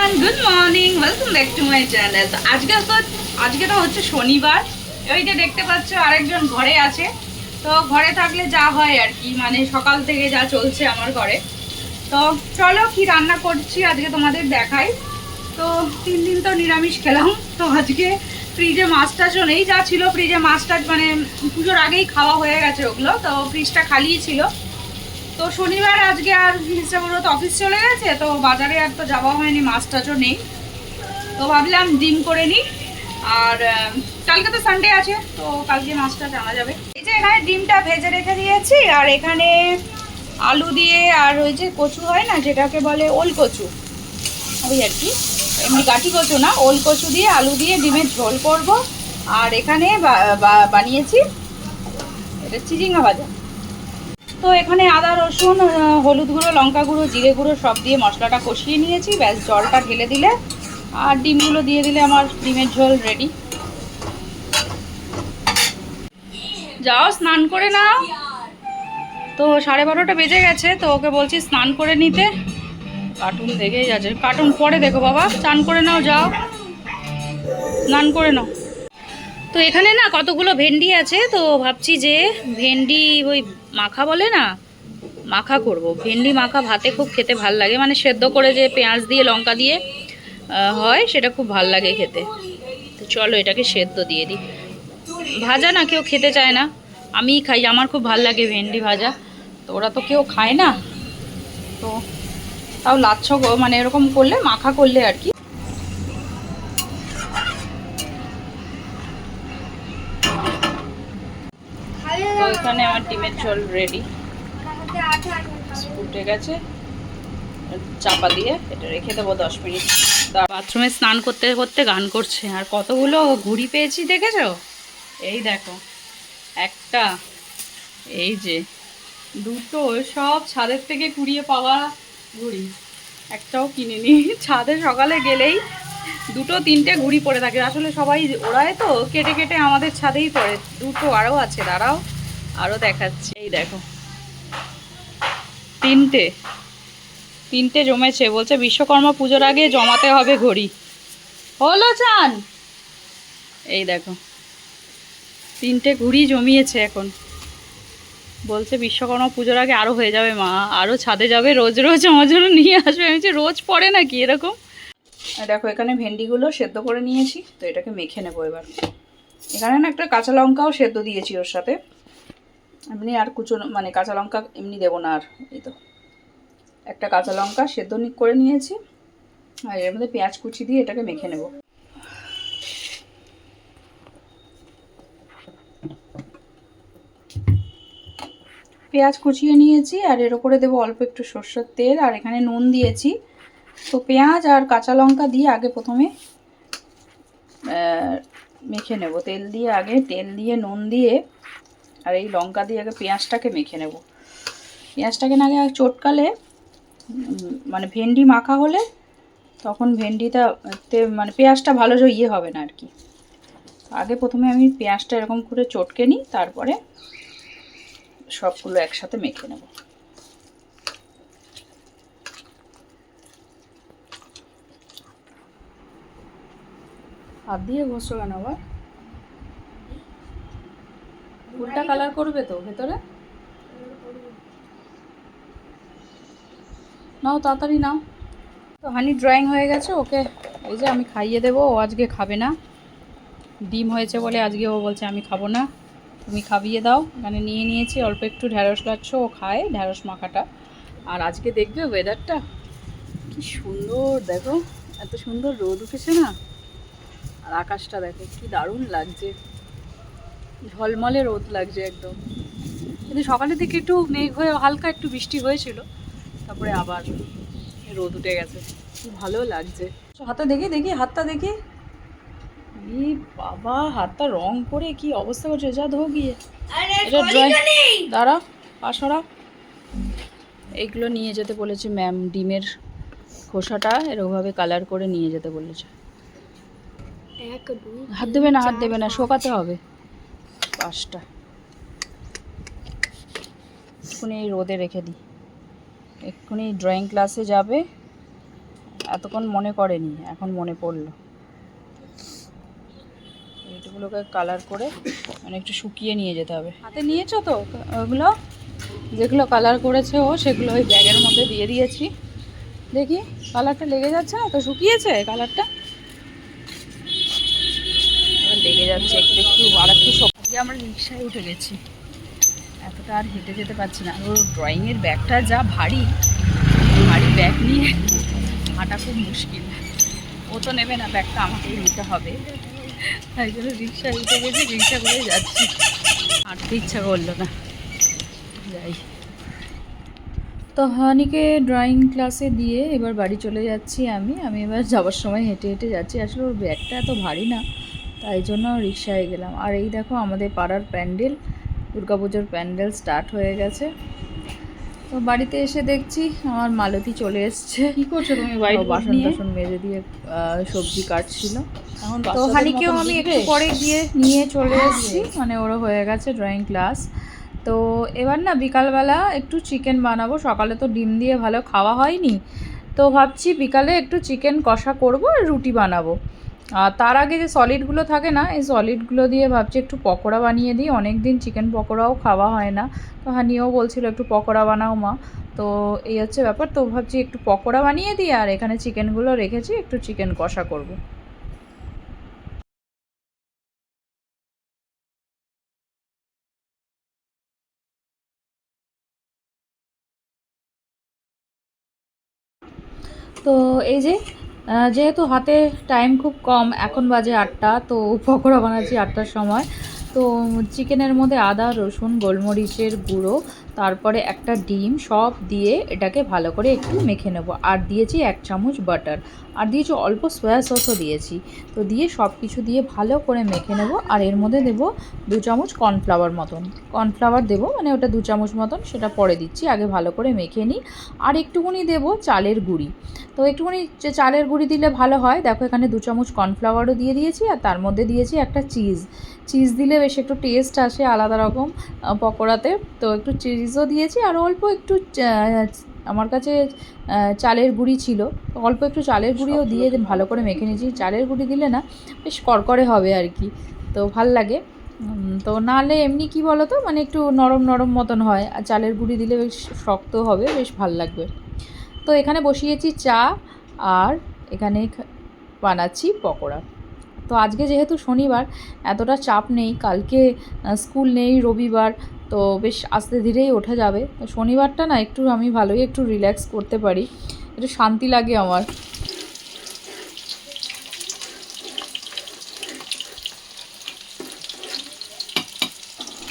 Everyone good morning welcome back to my channel তো আজকে তো আজকে তো হচ্ছে শনিবার। ওই যে দেখতে পাচ্ছ, আরেকজন ঘরে আছে। তো ঘরে থাকলে যা হয় আর কি মানে সকাল থেকে যা চলছে আমার ঘরে। তো চলো কি রান্না করছি আজকে তোমাদের দেখাই। তো তিন দিন তো নিরামিষ খেলাম। তো আজকে ফ্রিজে মাছ টাছও নেই, যা ছিল ফ্রিজে মাছ টাছ মানে পুজোর আগেই খাওয়া হয়ে গেছে ওগুলো। তো ফ্রিজটা খালিই ছিল। তো শনিবার আজকে আর হিসাব তো অফিস চলে গেছে, তো বাজারে আর তো যাওয়া হয়নি, মাছ টাছও নেই। তো ভাবলাম ডিম করে নিই, আর কালকে তো সানডে আছে, তো কালকে মাছটা জানা যাবে। এই যে এখানে ডিমটা ভেজে রেখে দিয়েছি, আর এখানে আলু দিয়ে আর ওই যে কচু হয় না, যেটাকে বলে ওল কচু ওই আর কি, এমনি গাঠি কচু না ওল কচু দিয়ে আলু দিয়ে ডিমের ঝোল করব। আর এখানে বানিয়েছি, এটা চিচিঙ্গা ভাজা। তো এখানে আদা, রসুন হলুদ গুঁড়ো, লঙ্কা গুঁড়ো, জিরে গুঁড়ো সব দিয়ে মশলাটা কষিয়ে নিয়েছি। ব্যাস, জলটা ঢেলে দিলে। আর ডিমগুলো দিয়ে দিলে আমার ডিমের ঝোল রেডি যাও, স্নান করে নাও। তো সাড়ে বারোটা বেজে গেছে, তো ওকে বলছি স্নান করে নিতে। কার্টুন দেখেই যাচ্ছে। কার্টুন পরে দেখো বাবা। স্নান করে নাও, যাও। স্নান করে নাও। তো এখানে না কতগুলো ভেন্ডি আছে, তো ভাবছি যে ভেন্ডি ওই মাখা বলে না, মাখা করব। ভেন্ডি, মাখা, ভাতে খুব খেতে ভালো লাগে। মানে সেদ্ধ করে যে পেঁয়াজ দিয়ে, লঙ্কা দিয়ে হয়, সেটা খুব ভালো লাগে খেতে। তো চলো এটাকে সেদ্ধ দিয়ে দিই। ভাজা না কেউ খেতে চায় না। আমিই খাই, আমার খুব ভালো লাগে ভেন্ডি ভাজা। তো ওরা তো কেউ খায় না। তো তাও লাচ্ছ মানে এরকম করলে, মাখা করলে আর কি তো এখানে আমার ডিমের ঝোল রেডি ফুটে গেছে। চাপা দিয়ে এটা রেখে দেবো দশ মিনিট। বাথরুমে স্নান করতে করতে গান করছে। আর কতগুলো ঘুড়ি পেয়েছি দেখেছ? এই দেখো, একটা, এই যে, দুটো, সব ছাদের থেকে কুড়িয়ে পাওয়া ঘুড়ি একটাও কিনিনি। ছাদে সকালে গেলেই দুটো, তিনটে ঘুড়ি পড়ে থাকে। আসলে সবাই ওরাই তো, কেটে কেটে আমাদের ছাদেই পড়ে। দুটো আরও আছে, দাঁড়াও। আরও দেখাচ্ছি। এই দেখো। তিনটে। তিনটে জমেছে। বলছে বিশ্বকর্মা পুজোর আগে জমাতে হবে ঘড়ি। হলো চান? এই দেখো। তিনটে ঘুড়ি জমিয়েছে এখন। বলছে বিশ্বকর্মা পুজোর আগে আরও হয়ে যাবে মা। আরও ছাদে যাবে। রোজ রোজ আমার জন্য নিয়ে আসবে। আমি যে রোজ পড়ে নাকি এরকম? দেখো, এখানে ভেন্ডিগুলো সেদ্ধ করে নিয়েছি। তো এটাকে মেখে নেব এবার। এখানে না একটা কাঁচা লঙ্কাও সেদ্ধ দিয়েছি ওর সাথে। এমনি আর কুচো মানে কাঁচা লঙ্কা এমনি দেবো না আর, এই তো। একটা কাঁচা লঙ্কা সেদ্ধ করে নিয়েছি, আর এর মধ্যে পেঁয়াজ কুচি দিয়ে এটাকে মেখে নেব। পেঁয়াজ কুচিয়ে নিয়েছি, আর এর ওপরে দেবো অল্প একটু সর্ষের তেল, আর এখানে নুন দিয়েছি। তো পেঁয়াজ আর কাঁচা লঙ্কা দিয়ে আগে প্রথমে মেখে নেব। তেল দিয়ে আগে, তেল দিয়ে নুন দিয়ে আর এই লঙ্কা দিয়ে আগে পেঁয়াজটাকে মেখে নেব। পেঁয়াজটাকে না আগে চটকালে মানে ভেন্ডি মাখা হলে তখন ভেন্ডিটা মানে পেঁয়াজটা ভালো ইয়ে হবে না আর কি। আগে প্রথমে আমি পেঁয়াজটা এরকম করে চটকে নিই, তারপরে সবগুলো একসাথে মেখে নেব। হাত দিয়ে ঘষো কেন আবার? কালার করবে তো ভেতরে? নাও, তাড়াতাড়ি নাও। তো হানি ড্রয়িং হয়ে গেছে, ওকে এই যে আমি খাইয়ে দেবো, ও আজকে খাবে না। ডিম হয়েছে বলে আজকে ও বলছে আমি খাব না। তুমি খাবিয়ে দাও মানে নিয়ে নিয়েছি, অল্প একটু ঢ্যাঁড়স লাচ্ছ ও খায় ঢ্যাঁড়স মাখাটা। আর আজকে দেখবে ওয়েদারটা কি সুন্দর, দেখো, এত সুন্দর রোদ উঠেছে না? আর আকাশটা দেখো, কি দারুণ লাগছে। ঝলমলে রোদ লাগছে একদম। কিন্তু সকালের দিকে একটু মেঘ হয়ে হালকা একটু বৃষ্টি হয়েছিল তারপরে আবার রোদ উঠে গেছে। খুব ভালো লাগছে। হাতটা দেখি দেখি হাতটা দেখি। ই বাবা হাতটা রং করে কি অবস্থা করছে যা ধো গিয়ে। এটা ড্রয়িং দাঁড়া পাশরা এইগুলো নিয়ে যেতে বলেছে ম্যাম ডিমের খোসাটা এরকমভাবে কালার করে নিয়ে যেতে বলেছে। এক হাত দেবে না হাত দেবে না শোকাতে হবে। পাঁচটা। এক্ষুনি এই রোদে রেখে দিই। এক্ষুনি ড্রয়িং ক্লাসে যাবে। এতক্ষণ মনে করেনি, এখন মনে পড়ল। এইগুলোকে কালার করে মানে একটু শুকিয়ে নিয়ে যেতে হবে। হাতে নিয়েছো তো ওগুলো? যেগুলো কালার করেছে ও, সেগুলো ওই ব্যাগের মধ্যে দিয়ে দিয়েছি। দেখি কালারটা লেগে যাচ্ছে না? তো শুকিয়েছে কালারটা লেগে যাচ্ছে, একটু একটু আর একটু সবজি আমরা রিক্সায় উঠে গেছি। এতটা আর হেঁটে যেতে পারছি না। ও ড্রয়িংয়ের ব্যাগটা যা ভারী ভারী ব্যাগ নিয়ে হাঁটা খুব মুশকিল। ও তো নেবে না, ব্যাগটা আমাকেই নিতে হবে। তাই জন্য রিক্সায় উঠে গেছি, রিক্সা করে যাচ্ছি। হাঁটতে ইচ্ছা করল না। যাই। তো হানিকে ড্রয়িং ক্লাসে দিয়ে এবার বাড়ি চলে যাচ্ছি আমি। আমি এবার যাওয়ার সময় হেঁটে হেঁটে যাচ্ছি। আসলে ওর ব্যাগটা এত ভারী না। তাই জন্য রিক্সায় গেলাম। আর এই দেখো আমাদের পাড়ার প্যান্ডেল দুর্গাপুজোর প্যান্ডেল স্টার্ট হয়ে গেছে। তো বাড়িতে এসে দেখছি আমার মালতী চলে এসছে। কি করছ তুমি? বাসন টাসন মেজে দিয়ে সবজি কাটছিল। এখন তো হানিকেও আমি একটু পরে গিয়ে নিয়ে চলে এসেছি মানে ওরও হয়ে গেছে ড্রয়িং ক্লাস তো এবার না বিকালবেলা একটু চিকেন বানাবো। সকালে তো ডিম দিয়ে ভালো খাওয়া হয়নি। তো ভাবছি বিকালে একটু চিকেন কষা করব আর রুটি বানাবো। আর তার আগে যে সলিডগুলো থাকে না, এই সলিডগুলো দিয়ে ভাবছি একটু পকোড়া বানিয়ে দিই। অনেক দিন চিকেন পকোড়াও খাওয়া হয় না। তো হানিও বলছিল একটু পকোড়া বানাও মা। তো এই হচ্ছে ব্যাপার। তো ভাবছি একটু পকোড়া বানিয়ে দিই আর এখানে চিকেনগুলো রেখেছি, একটু চিকেন কষা করব। তো এই যে যেহেতু হাতে টাইম খুব কম, এখন বাজে আটটা, তো পকোড়া বানাচ্ছি আটটার সময়। তো চিকেনের মধ্যে আদা, রসুন, গোলমরিচের গুঁড়ো তারপরে একটা ডিম সব দিয়ে এটাকে ভালো করে একটু মেখে নেব। আর দিয়েছি এক চামচ বাটার। আর দিয়েছি অল্প সয়া সসও দিয়েছি। তো দিয়ে সব কিছু দিয়ে ভালো করে মেখে নেব। আর এর মধ্যে দেবো দু চামচ কর্নফ্লাওয়ার মতন। কর্নফ্লাওয়ার দেবো মানে ওটা দু চামচ মতন, সেটা পরে দিচ্ছি। আগে ভালো করে মেখে নিই। আর একটুখানি দেবো চালের গুঁড়ি। তো একটুখানি চালের গুঁড়ি দিলে ভালো হয়। দেখো এখানে দু চামচ কর্নফ্লাওয়ারও দিয়ে দিয়েছি, আর তার মধ্যে দিয়েছি একটা চিজ। চিজ দিলে বেশ একটু টেস্ট আসে আলাদা রকম পকোড়াতে। তো একটু চিজও দিয়েছি আর অল্প একটু চা- আমার কাছে চালের গুঁড়ি ছিল। অল্প একটু চালের গুঁড়িও দিয়ে ভালো করে মেখে নিয়েছি। চালের গুঁড়ি দিলে না বেশ করকরে হবে আর কি। তো ভালো লাগে। তো নাহলে এমনি কি বলো তো মানে একটু নরম নরম মতন হয়। আর চালের গুঁড়ি দিলে বেশ শক্ত হবে বেশ ভালো লাগবে। তো এখানে বসিয়েছি চা আর এখানে বানাচ্ছি পকোড়া। তো আজকে যেহেতু শনিবার এতটা চাপ নেই। কালকে স্কুল নেই রবিবার। তো বেশ আস্তে ধীরেই ওঠা যাবে। তো শনিবারটা না একটু আমি ভালোই একটু রিল্যাক্স করতে পারি। একটু শান্তি লাগে আমার।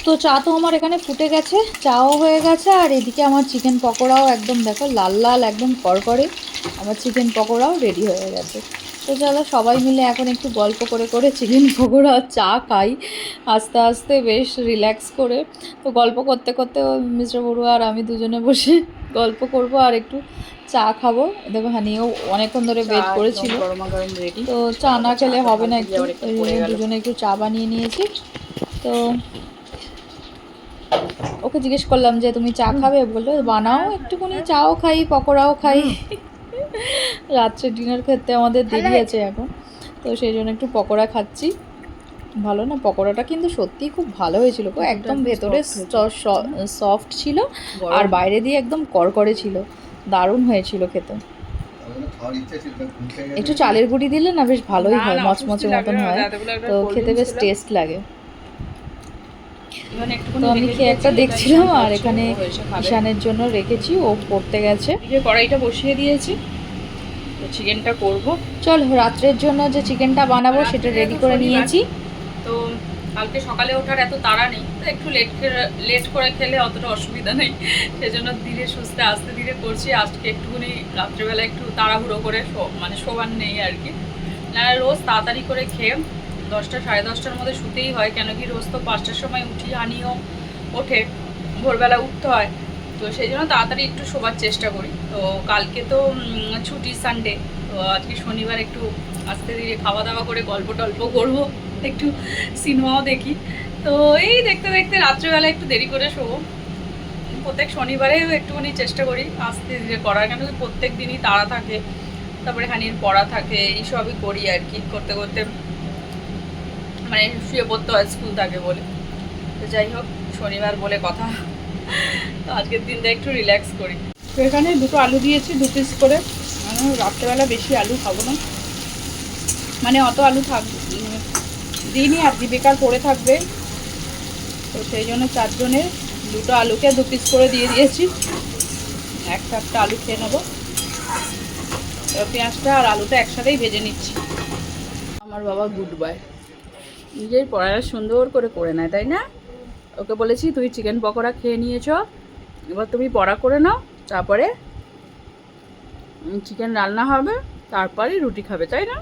তো চা তো আমার এখানে ফুটে গেছে, চাও হয়ে গেছে, আর এদিকে আমার চিকেন পকোড়াও একদম দেখো লাল লাল, একদম করকরে। আমার চিকেন পকোড়াও রেডি হয়ে গেছে। তো চলো সবাই মিলে এখন একটু গল্প করে করে চিকেন পকোড়া আর চা খাই। আস্তে আস্তে বেশ রিল্যাক্স করে। তো গল্প করতে করতে মিস্টার বড়ুয়া আর আমি দুজনে বসে গল্প করব আর একটু চা খাব। দেখো হানিও অনেকক্ষণ ধরে ওয়েট করেছিল। রেডি তো চা না খেলে হবে না একটু। দুজনে একটু চা বানিয়ে নিয়েছি। তো ওকে জিজ্ঞেস করলাম যে তুমি চা খাবে? বলল বানাও একটুখানি চাও খাই পকোড়াও খাই। রাত্রে ডিনার খেতে আমাদের দেরি আছে এখন তো সেই জন্য একটু পকোড়া খাচ্ছি। ভালো না পকোড়াটা কিন্তু সত্যিই খুব ভালো হয়েছিল গো একদম ভেতরে সফট ছিল আর বাইরে দিয়ে একদম করকরে ছিল দারুণ হয়েছিল খেতে। একটু চালের গুঁড়ি দিলে না বেশ ভালোই হয় মচমচে মতন হয়। তো খেতে বেশ টেস্ট লাগে। তো আমি খেয়ে একটা দেখছিলাম আর এখানে ঈশানের জন্য রেখেছি ও পড়তে গেছে। কড়াইটা বসিয়ে দিয়েছি চিকেনটা করব। চল রাত্রের জন্য যে চিকেনটা বানাবো সেটা রেডি করে নিয়েছি। তো কালকে সকালে ওঠার এত তাড়া নেই তো একটু লেট লেট করে খেলে অতটা অসুবিধা নেই। সেজন্য ধীরে সুস্থে আস্তে ধীরে করছি। আজকে একটুখানি রাত্রেবেলা একটু তাড়াহুড়ো করে মানে শোবার নেই আর কি। না রোজ তাড়াতাড়ি করে খেয়ে দশটা সাড়ে দশটার মধ্যে শুতেই হয় কেন কি রোজ তো পাঁচটার সময় উঠি আনিও ওঠে। ভোরবেলা উঠতে হয়। তো সেই জন্য তাড়াতাড়ি একটু শোবার চেষ্টা করি। তো কালকে তো ছুটি সানডে তো আজকে শনিবার একটু আস্তে ধীরে খাওয়া দাওয়া করে গল্প টল্প করব, একটু সিনেমাও দেখি। তো এই দেখতে দেখতে রাত্রেবেলা একটু দেরি করে শোবো। প্রত্যেক শনিবারেও একটুখানি চেষ্টা করি আস্তে ধীরে করার, কেন প্রত্যেক দিনই তাড়া থাকে, তারপরে হানির পড়া থাকে, এইসবই করি আর কি করতে করতে। মানে শুয়ে পড়তে হয়, স্কুল থাকে বলে। তো যাই হোক, শনিবার বলে কথা। তো আজকের দিনটা একটু রিল্যাক্স করি। তো এখানে দুটো আলু দিয়েছি দু পিস করে। আমি রাত্রেবেলা বেশি আলু খাব না। মানে অত আলু থাক দিইনি আর কি বেকার পড়ে থাকবে। তো সেই জন্য চারজনের দুটো আলুকে দু পিস করে দিয়ে দিয়েছি। একটা একটা আলু খেয়ে নেব। পেঁয়াজটা আর আলুটা একসাথেই ভেজে নিচ্ছি। আমার বাবা গুড বাই নিজেই পড়াটা সুন্দর করে করে নেয় তাই না? ওকে বলেছি, তুমি চিকেন পকোড়া খেয়ে নিয়েছ। এবার তুমি পড়া করে নাও, তারপরে চিকেন রান্না হবে, তারপরে রুটি খাবে, তাই না?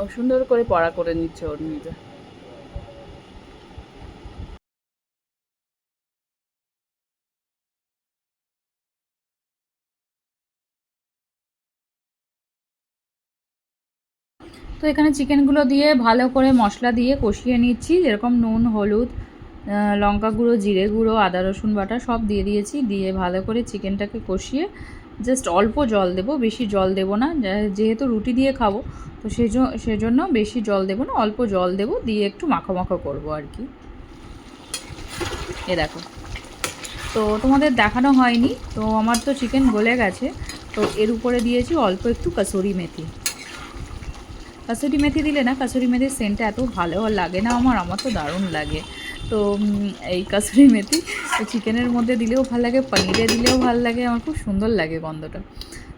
ও সুন্দর করে পড়া করে নিচ্ছে ওর নিজে। তো এখানে চিকেনগুলো দিয়ে ভালো করে মশলা দিয়ে কষিয়ে নিচ্ছি। যেরকম নুন, হলুদ লঙ্কা গুঁড়ো, জিরে গুঁড়ো, আদা, রসুন বাটা সব দিয়ে দিয়েছি। দিয়ে ভালো করে চিকেনটাকে কষিয়ে জাস্ট অল্প জল দেবো, বেশি জল দেবো না। যেহেতু রুটি দিয়ে খাব, তো সেজন্য বেশি জল দেবো না, অল্প জল দেবো। দিয়ে একটু মাখো মাখো করব আর কি। এ দেখো। তো তোমাদের দেখানো হয়নি, তো আমার তো চিকেন গলে গেছে। তো এর উপরে দিয়েছি অল্প একটু কাসুরি মেথি। কাসুরি মেথি দিলে না, কাসুরি মেথির সেন্টটা এত ভালো লাগে না আমার আমার তো দারুণ লাগে। তো এই কাসুরি মেথি চিকেনের মধ্যে দিলেও ভালো লাগে, পনিরে দিলেও ভালো লাগে, আমার খুব সুন্দর লাগে গন্ধটা।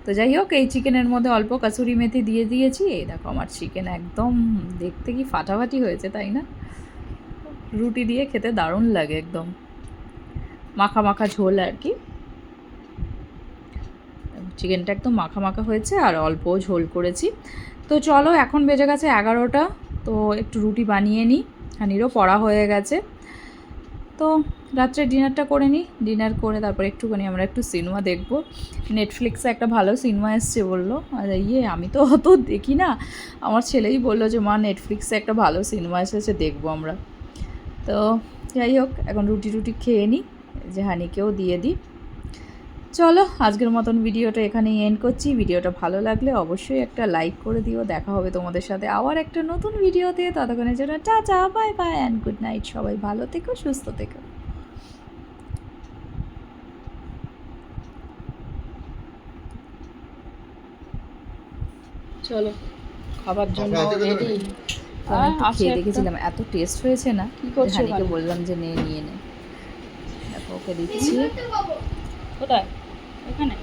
তো যাই হোক, এই চিকেনের মধ্যে অল্প কাসুরি মেথি দিয়ে দিয়েছি। এই দেখো আমার চিকেন একদম দেখতে কি ফাটাফাটি হয়েছে, তাই না? রুটি দিয়ে খেতে দারুণ লাগে একদম। মাখা মাখা ঝোল আর কি। চিকেনটা একদম মাখা মাখা হয়েছে আর অল্প ঝোল করেছি। তো চলো, এখন বেজে গেছে এগারোটা, তো একটু রুটি বানিয়ে নিই। হানিরও পড়া হয়ে গেছে। তো রাত্রে ডিনারটা করে নিই। ডিনার করে তারপর একটুখানি আমরা একটু সিনেমা দেখব। নেটফ্লিক্সে একটা ভালো সিনেমা এসছে বলল। আর ইয়ে আমি তো অত দেখি না। আমার ছেলেই বলল যে, মা নেটফ্লিক্সে একটা ভালো সিনেমা এসেছে, দেখব আমরা। তো যাই হোক, এখন রুটি রুটি খেয়ে নিই। যে হানিকেও দিয়ে দিই। চলো আজকের মতন ভিডিওটা এখানেই এন্ড করছি। ভিডিওটা ভালো লাগলে অবশ্যই একটা লাইক করে দিও। দেখা হবে তোমাদের সাথে আবার একটা নতুন ভিডিওতে। ততক্ষণের জন্য চা চা bye bye and good night সবাই ভালো থেকো সুস্থ থেকো। চলো খাবার জন্য রেডি হ্যাঁ, আছে খেয়ে দেখেছিলাম এত টেস্ট হয়েছে না। কি করছ হানিকে বললাম যে নে নিয়ে নে। দেখো ওকে দিচ্ছি। কোথায়? ওখানে